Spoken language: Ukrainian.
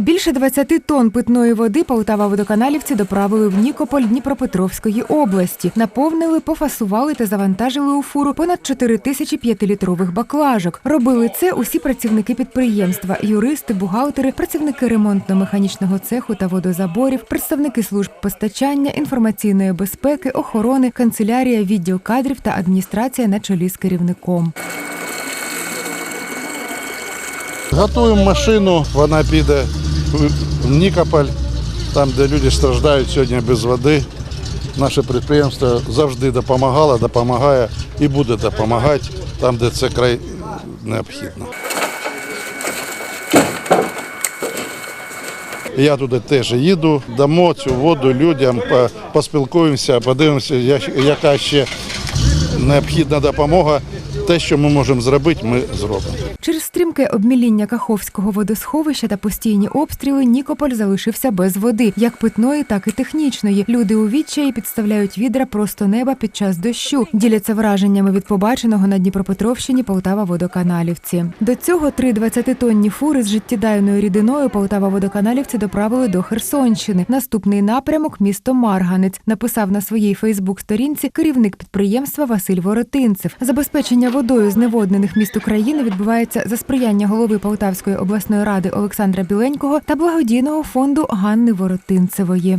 Більше 20 тонн питної води Полтава водоканалівці доправили в Нікополь Дніпропетровської області. Наповнили, пофасували та завантажили у фуру понад 4 тисячі п'ятилітрових баклажок. Робили це усі працівники підприємства: юристи, бухгалтери, працівники ремонтно-механічного цеху та водозаборів, представники служб постачання, інформаційної безпеки, охорони, канцелярія, відділ кадрів та адміністрація на чолі з керівником. Готуємо машину, вона піде в Нікополь, там, де люди страждають сьогодні без води. Наше підприємство завжди допомагало, допомагає і буде допомагати там, де це край необхідно. Я туди теж їду, дамо цю воду людям, поспілкуємося, подивимося, яка ще необхідна допомога. Те, що ми можемо зробити, ми зробимо. Через стрімке обміління Каховського водосховища та постійні обстріли Нікополь залишився без води, як питної, так і технічної. Люди у відчаї підставляють відра просто неба під час дощу. Діляться враженнями від побаченого на Дніпропетровщині Полтава водоканалівці. До цього три 20-тонні фури з життєдайною рідиною Полтава водоканалівці доправили до Херсонщини. Наступний напрямок місто Марганець написав на своїй Фейсбук-сторінці керівник підприємства Василь Воротинцев. Забезпечення водою зневоднених міст України відбувається за сприяння голови Полтавської обласної ради Олександра Біленького та благодійного фонду Ганни Воротинцевої.